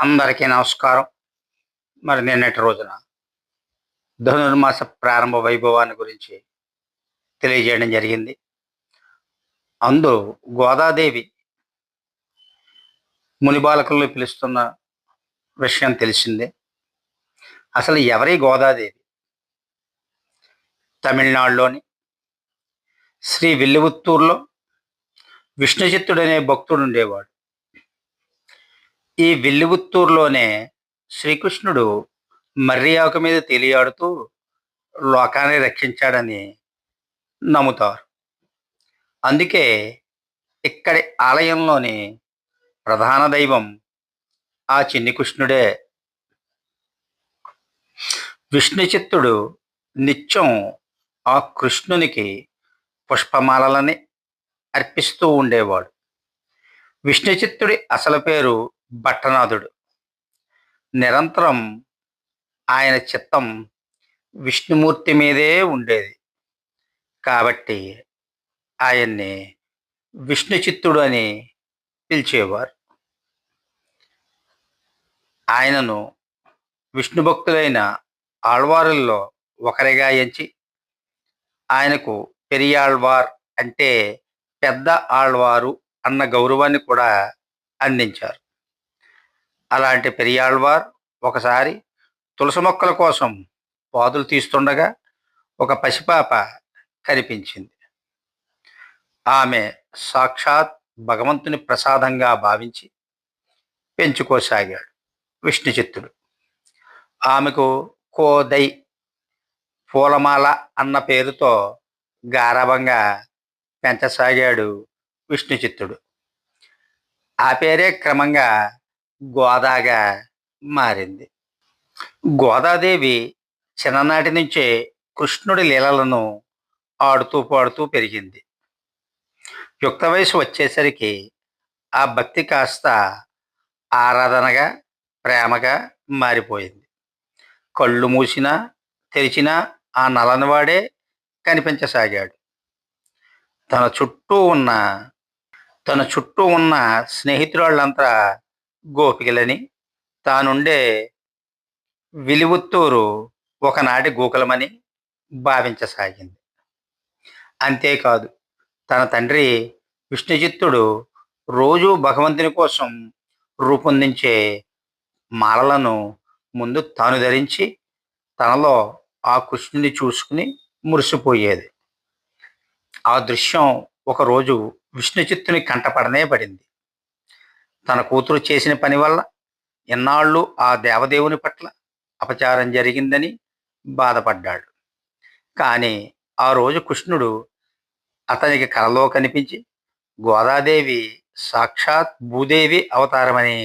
అందరికీ నమస్కారం. మరి నిన్నటి రోజున ధనుర్మాస ప్రారంభ వైభవాన్ని గురించి తెలియజేయడం జరిగింది. అందు గోదాదేవి మునిబాలకుల్లో పిలుస్తున్న విషయం తెలిసిందే. అసలు ఎవరి గోదాదేవి? తమిళనాడులోని శ్రీ విల్లువుత్తూరులో విష్ణుచిత్తుడనే భక్తుడు ఉండేవాడు. ఈ వెల్లివుత్తూరులోనే శ్రీకృష్ణుడు మర్రి ఆకు మీద తేలియాడుతూ లోకాన్ని రక్షించాడని నమ్ముతారు. అందుకే ఇక్కడి ఆలయంలోని ప్రధాన దైవం ఆ చిన్ని కృష్ణుడే. విష్ణుచిత్తుడు నిత్యం ఆ కృష్ణునికి పుష్పమాలలని అర్పిస్తూ ఉండేవాడు. విష్ణుచిత్తుడి అసలు పేరు భట్టనాథుడు. నిరంతరం ఆయన చిత్తం విష్ణుమూర్తి మీదే ఉండేది. కాబట్టి ఆయన్ని విష్ణు చిత్తుడు అని పిలిచేవారు. ఆయనను విష్ణు భక్తులైన ఆళ్వారుల్లో ఒకరిగా ఎంచి ఆయనకు పెరియాళ్వార్ అంటే పెద్ద ఆళ్వారు అన్న గౌరవాన్ని కూడా అందించారు. అలాంటి పెరియాళ్వార్ ఒకసారి తులసి మొక్కల కోసం పాదులు తీస్తుండగా ఒక పసిపాప కనిపించింది. ఆమె సాక్షాత్ భగవంతుని ప్రసాదంగా భావించి పెంచుకోసాగాడు విష్ణుచిత్తుడు. ఆమెకు కోదై పూలమాల అన్న పేరుతో గారభంగా పెంచసాగాడు విష్ణుచిత్తుడు. ఆ పేరే క్రమంగా గోదాగా మారింది. గోదాదేవి చిన్ననాటి నుంచే కృష్ణుడి లీలలను ఆడుతూ పాడుతూ పెరిగింది. యుక్త వయసు వచ్చేసరికి ఆ భక్తి కాస్త ఆరాధనగా ప్రేమగా మారిపోయింది. కళ్ళు మూసినా తెరిచినా ఆ నలనివాడే కనిపించసాగాడు. తన చుట్టూ ఉన్న తన చుట్టూ ఉన్న స్నేహితురాళ్ళంతా గోపికలని తానుండే విలువుత్తూరు ఒకనాటి గోకులమని భావించసాగింది. అంతేకాదు తన తండ్రి విష్ణుచిత్తుడు రోజు భగవంతుని కోసం రూపొందించే మాలలను ముందు తాను ధరించి తనలో ఆ కృష్ణుని చూసుకుని మురిసిపోయేది. ఆ దృశ్యం ఒకరోజు విష్ణుచిత్తుని కంటపడనే పడింది. తన కూతురు చేసిన పని వల్ల ఎన్నాళ్ళు ఆ దేవదేవుని పట్ల అపచారం జరిగిందని బాధపడ్డాడు. కానీ ఆ రోజు కృష్ణుడు అతనికి కలలో కనిపించి గోదాదేవి సాక్షాత్ భూదేవి అవతారమని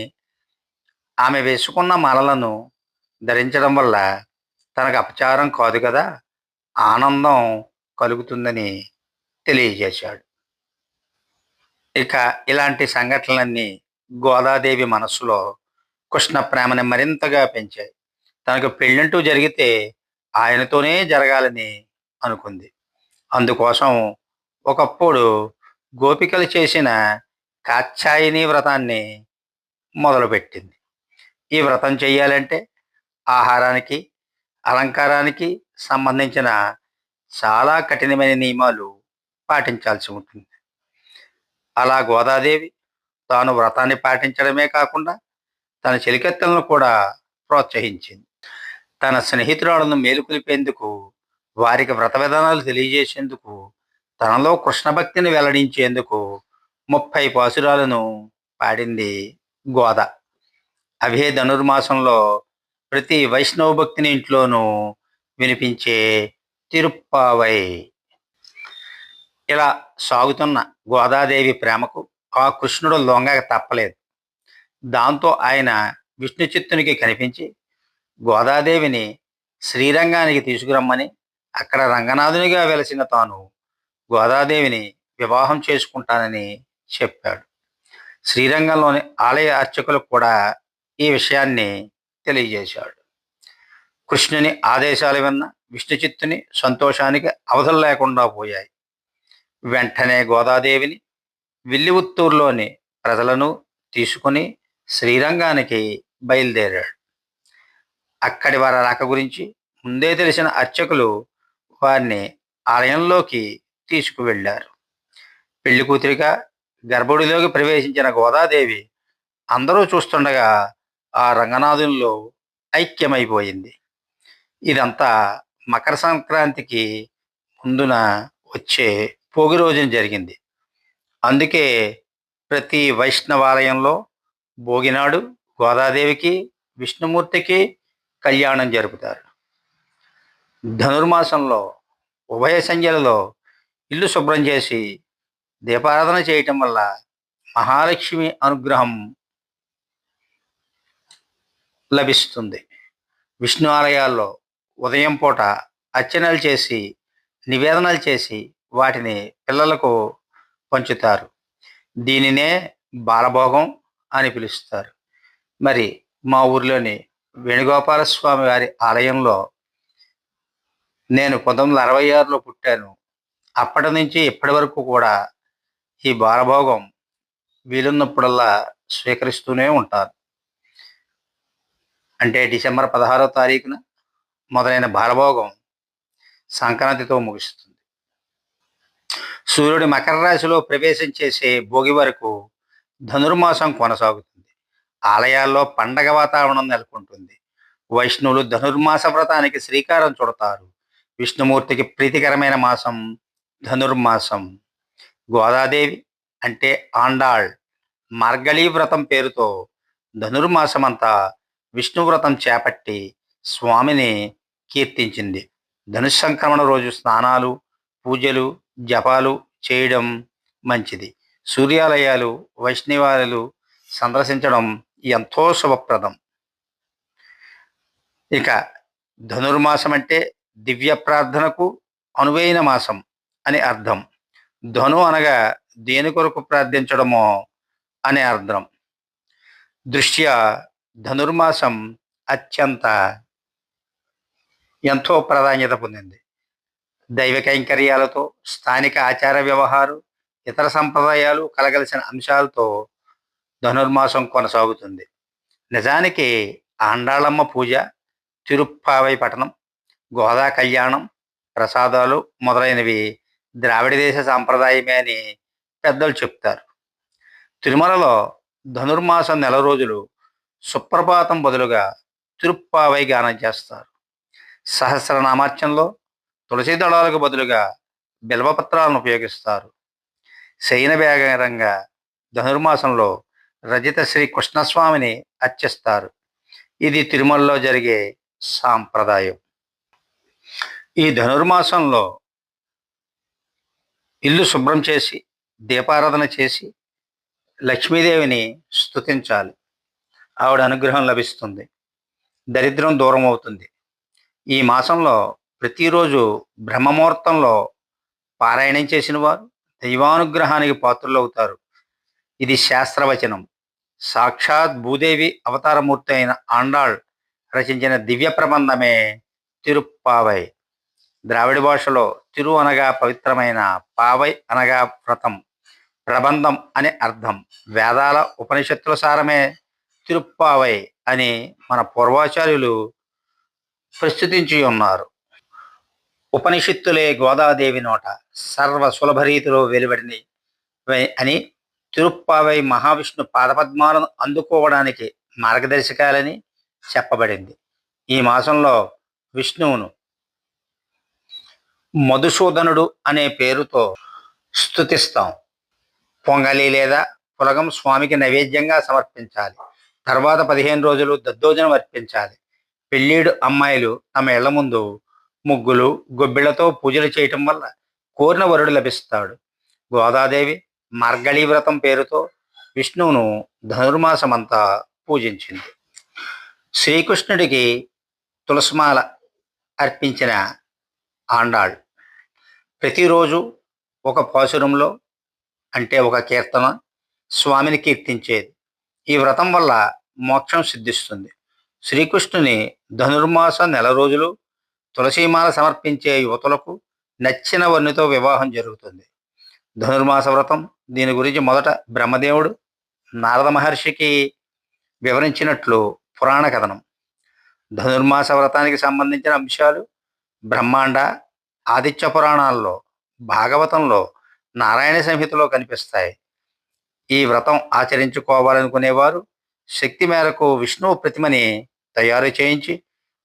ఆమె వేసుకున్న మాలలను ధరించడం వల్ల తనకు అపచారం కాదు కదా ఆనందం కలుగుతుందని తెలియజేశాడు. ఇక ఇలాంటి సంఘటనలన్నీ గోదాదేవి మనస్సులో కృష్ణ ప్రేమని మరింతగా పెంచాయి. తనకు పెళ్ళంటూ జరిగితే ఆయనతోనే జరగాలని అనుకుంది. అందుకోసం ఒకప్పుడు గోపికలు చేసిన కాచ్చాయిని వ్రతాన్ని మొదలుపెట్టింది. ఈ వ్రతం చేయాలంటే ఆహారానికి అలంకారానికి సంబంధించిన చాలా కఠినమైన నియమాలు పాటించాల్సి ఉంటుంది. అలా గోదాదేవి తాను వ్రతాన్ని పాటించడమే కాకుండా తన చెలికత్తెలను కూడా ప్రోత్సహించింది. తన స్నేహితురాలను మేలుకొలిపేందుకు వారికి వ్రత విధానాలు తెలియజేసేందుకు తనలో కృష్ణ భక్తిని వెల్లడించేందుకు ముప్పై పాసురాలను పాడింది గోద. అవే ధనుర్మాసంలో ప్రతి వైష్ణవ భక్తిని ఇంట్లోనూ వినిపించే తిరుప్పావై. ఇలా సాగుతున్న గోదాదేవి ప్రేమకు ఆ కృష్ణుడు లొంగక తప్పలేదు. దాంతో ఆయన విష్ణు చిత్తునికి కనిపించి గోదాదేవిని శ్రీరంగానికి తీసుకురమ్మని అక్కడ రంగనాథునిగా వెలసిన తాను గోదాదేవిని వివాహం చేసుకుంటానని చెప్పాడు. శ్రీరంగంలోని ఆలయ అర్చకులకు కూడా ఈ విషయాన్ని తెలియజేశాడు. కృష్ణుని ఆదేశాలు విన్న విష్ణుచిత్తుని సంతోషానికి అవధులు లేకుండా పోయాయి. వెంటనే గోదాదేవిని విల్లివుత్తూరులోని ప్రజలను తీసుకుని శ్రీరంగానికి బయలుదేరాడు. అక్కడి వారి రాక గురించి ముందే తెలిసిన అర్చకులు వారిని ఆలయంలోకి తీసుకువెళ్ళారు. పెళ్ళి కూతురిగా గర్భుడిలోకి ప్రవేశించిన గోదాదేవి అందరూ చూస్తుండగా ఆ రంగనాథుల్లో ఐక్యమైపోయింది. ఇదంతా మకర సంక్రాంతికి ముందున వచ్చే భోగి రోజున జరిగింది. అందుకే ప్రతి వైష్ణవాలయంలో భోగినాడు గోదాదేవికి విష్ణుమూర్తికి కళ్యాణం జరుపుతారు. ధనుర్మాసంలో ఉభయ సంధ్యలలో ఇల్లు శుభ్రం చేసి దీపారాధన చేయటం వల్ల మహాలక్ష్మి అనుగ్రహం లభిస్తుంది. విష్ణు ఆలయాల్లో ఉదయం పూట అర్చనలు చేసి నివేదనలు చేసి వాటిని పిల్లలకు పంచుతారు. దీనినే బాలభోగం అని పిలుస్తారు. మరి మా ఊర్లోని వేణుగోపాల స్వామి వారి ఆలయంలో నేను పంతొమ్మిది అరవై ఆరులో పుట్టాను. అప్పటి నుంచి ఇప్పటి వరకు కూడా ఈ బాలభోగం వీలున్నప్పుడల్లా స్వీకరిస్తూనే ఉంటారు అంటే డిసెంబర్ పదహారో తారీఖున మొదలైన బాలభోగం సంక్రాంతితో ముగుస్తుంది. సూర్యుడి మకర రాశిలో ప్రవేశం చేసే భోగి వరకు ధనుర్మాసం కొనసాగుతుంది. ఆలయాల్లో పండగ వాతావరణం నెలకొంటుంది. వైష్ణవులు ధనుర్మాస వ్రతానికి శ్రీకారం చుడతారు. విష్ణుమూర్తికి ప్రీతికరమైన మాసం ధనుర్మాసం. గోదాదేవి అంటే ఆండాళ్ మార్గళీ వ్రతం పేరుతో ధనుర్మాసమంతా విష్ణువ్రతం చేపట్టి స్వామిని కీర్తించింది. ధనుస్సంక్రమణ రోజు స్నానాలు పూజలు జపాలు చేయడం మంచిది. సూర్యాలయాలు వైష్ణవాలయాలు సందర్శించడం ఎంతో శుభప్రదం. ఇక ధనుర్మాసం అంటే దివ్య ప్రార్థనకు అనువైన మాసం అని అర్థం. ధను అనగా దేని కొరకు ప్రార్థించడమో అనే అర్థం. దృష్ట్యా ధనుర్మాసం అత్యంత ఎంతో ప్రాధాన్యత పొందింది. దైవ కైంకర్యాలతో స్థానిక ఆచార వ్యవహారం ఇతర సంప్రదాయాలు కలగలిసిన అంశాలతో ధనుర్మాసం కొనసాగుతుంది. నిజానికి ఆండాళమ్మ పూజ తిరుప్పావై పట్టణం గోదా కళ్యాణం ప్రసాదాలు మొదలైనవి ద్రావిడ దేశ సాంప్రదాయమే అని పెద్దలు చెప్తారు. తిరుమలలో ధనుర్మాసం నెల రోజులు సుప్రభాతం బదులుగా తిరుప్పావై గానం చేస్తారు. సహస్రనామార్చనలో తులసి దళాలకు బదులుగా బిల్వపత్రాలను ఉపయోగిస్తారు. శయన వేగరంగా ధనుర్మాసంలో రజిత శ్రీ కృష్ణస్వామిని అర్చిస్తారు. ఇది తిరుమలలో జరిగే సాంప్రదాయం. ఈ ధనుర్మాసంలో ఇల్లు శుభ్రం చేసి దీపారాధన చేసి లక్ష్మీదేవిని స్తుతించాలి. ఆవిడ అనుగ్రహం లభిస్తుంది. దరిద్రం దూరం అవుతుంది ఈ మాసంలో ప్రతిరోజు బ్రహ్మముహూర్తంలో పారాయణం చేసిన వారు దైవానుగ్రహానికి పాత్రులవుతారు. ఇది శాస్త్రవచనం. సాక్షాత్ భూదేవి అవతారమూర్తి అయిన ఆండాళ్ రచించిన దివ్య ప్రబంధమే తిరుప్పావై. ద్రావిడ భాషలో తిరు అనగా పవిత్రమైన పావై అనగా వ్రతం. ప్రబంధం అని అర్థం వేదాల ఉపనిషత్తుల సారమే తిరుప్పావై అని మన పూర్వాచార్యులు ప్రస్తుతించి ఉన్నారు. ఉపనిషత్తులే గోదాదేవి నోట సర్వ సులభరీతిలో వెలువడిని అని తిరుప్పావై మహావిష్ణు పాదపద్మాలను అందుకోవడానికి మార్గదర్శకాలని చెప్పబడింది. ఈ మాసంలో విష్ణువును మధుసూదనుడు అనే పేరుతో స్థుతిస్తాం పొంగలి లేదా పులగం స్వామికి నైవేద్యంగా సమర్పించాలి. తర్వాత పదిహేను రోజులు దద్దోజనం అర్పించాలి. పెళ్ళీడు అమ్మాయిలు తమ ఇళ్ళ ముందు ముగ్గులు గొబ్బిళ్ళతో పూజలు చేయటం వల్ల కోరిన వరుడు లభిస్తాడు. గోదాదేవి మార్గళీ వ్రతం పేరుతో విష్ణువును ధనుర్మాసమంతా పూజించింది. శ్రీకృష్ణుడికి తులసిమాల అర్పించిన ఆండాళ్ ప్రతిరోజు ఒక పాసురంలో అంటే ఒక కీర్తన స్వామిని కీర్తించేది. ఈ వ్రతం వల్ల మోక్షం సిద్ధిస్తుంది. శ్రీకృష్ణుని ధనుర్మాస నెల రోజులు తులసీమాల సమర్పించే యువతులకు నచ్చిన వన్నితో వివాహం జరుగుతుంది. ధనుర్మాస వ్రతం దీని గురించి మొదట బ్రహ్మదేవుడు నారద మహర్షికి వివరించినట్లు పురాణ కథనం. ధనుర్మాస వ్రతానికి సంబంధించిన అంశాలు బ్రహ్మాండ ఆదిత్య పురాణాల్లో భాగవతంలో నారాయణ సంహితలో కనిపిస్తాయి. ఈ వ్రతం ఆచరించుకోవాలనుకునేవారు శక్తి మేరకు విష్ణువు ప్రతిమని తయారు చేయించి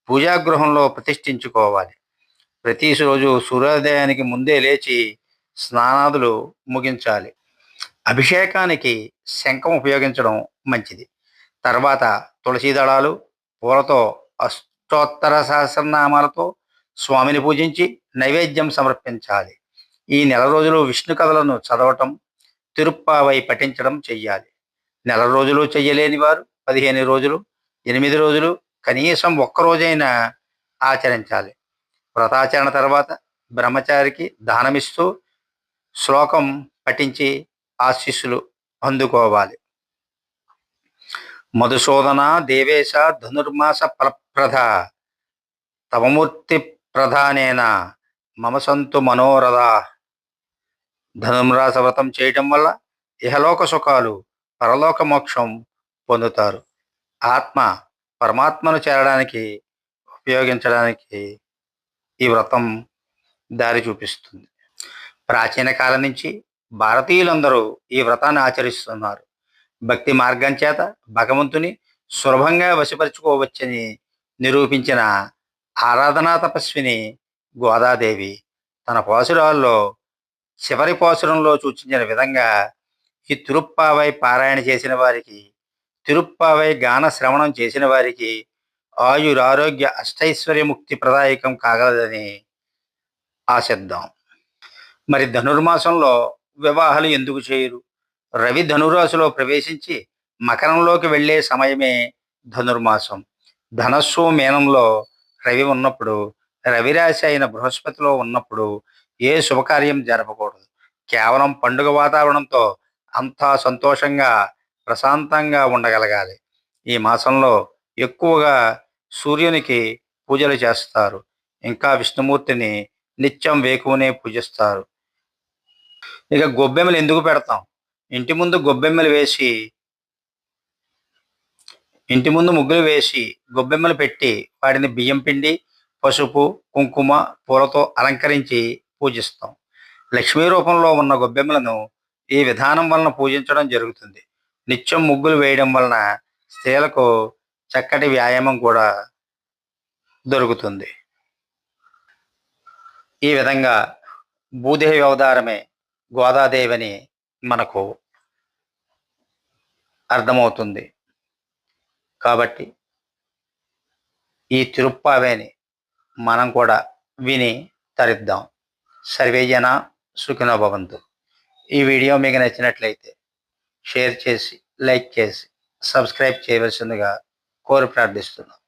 పూజాగృహంలో ప్రతిష్ఠించుకోవాలి. ప్రతిరోజు సూర్యోదయానికి ముందే లేచి స్నానాదులు ముగించాలి. అభిషేకానికి శంఖం ఉపయోగించడం మంచిది. తర్వాత తులసి దళాలు పూలతో అష్టోత్తర సహస్రనామాలతో స్వామిని పూజించి నైవేద్యం సమర్పించాలి. ఈ నెల రోజులు విష్ణు కథలను చదవటం తిరుప్పావై పఠించడం చెయ్యాలి. నెల రోజులు చెయ్యలేని వారు పదిహేను రోజులు ఎనిమిది రోజులు కనీసం ఒక్క రోజైనా ఆచరించాలి. వ్రతాచరణ తర్వాత బ్రహ్మచారికి దానమిస్తూ శ్లోకం పఠించి ఆశీస్సులు అందుకోవాలి. మధుసూదన దేవేశ ధనుర్మాస ప్రప్రధ తవమూర్తి ప్రధానేన మమ సంతు మనోరథ ధనుర్మాస వ్రతం చేయటం వల్ల ఇహలోక సుఖాలు పరలోక మోక్షం పొందుతారు. ఆత్మ పరమాత్మను చేరడానికి ఉపయోగించడానికి ఈ వ్రతం దారి చూపిస్తుంది. ప్రాచీన కాలం నుంచి భారతీయులందరూ ఈ వ్రతాన్ని ఆచరిస్తున్నారు. భక్తి మార్గం చేత భగవంతుని సులభంగా వశపరుచుకోవచ్చని నిరూపించిన ఆరాధనా తపస్విని గోదాదేవి తన పోసురాల్లో చివరి పోసురంలో సూచించిన విధంగా ఈ తిరుప్పావై పారాయణ చేసిన వారికి తిరుప్పావై గాన శ్రవణం చేసిన వారికి ఆయురారోగ్య అష్టైశ్వర్యముక్తి ప్రదాయకం కాగలదని ఆశిద్దాం. మరి ధనుర్మాసంలో వివాహాలు ఎందుకు చేయరు? రవి ధనురాశిలో ప్రవేశించి మకరంలోకి వెళ్ళే సమయమే ధనుర్మాసం. ధనస్సు మేనంలో రవి ఉన్నప్పుడు రవిరాశి అయిన బృహస్పతిలో ఉన్నప్పుడు ఏ శుభకార్యం జరపకూడదు. కేవలం పండుగ వాతావరణంతో అంతా సంతోషంగా ప్రశాంతంగా ఉండగలగాలి. ఈ మాసంలో ఎక్కువగా సూర్యునికి పూజలు చేస్తారు. ఇంకా విష్ణుమూర్తిని నిత్యం వేకువనే పూజిస్తారు. ఇక గొబ్బెమ్మలు ఎందుకు పెడతాం? ఇంటి ముందు గొబ్బెమ్మలు వేసి ఇంటి ముందు ముగ్గులు వేసి గొబ్బెమ్మలు పెట్టి వాటిని బియ్యం పిండి పసుపు కుంకుమ పూలతో అలంకరించి పూజిస్తాం. లక్ష్మీ రూపంలో ఉన్న గొబ్బెమ్మలను ఈ విధానం వలన పూజించడం జరుగుతుంది. నిత్యం ముగ్గులు వేయడం వలన స్త్రీలకు చక్కటి వ్యాయామం కూడా దొరుకుతుంది. ఈ విధంగా భూదేవి అవతారమే గోదాదేవిని మనకు అర్థమవుతుంది. కాబట్టి ఈ తిరుప్పావేని మనం కూడా విని తరిద్దాం. సర్వేజన సుఖినోభవంతు ఈ వీడియో మీకు నచ్చినట్లయితే షేర్ చేసి లైక్ చేసి సబ్స్క్రైబ్ చేయవలసిందిగా కోరి ప్రార్థిస్తున్నాం.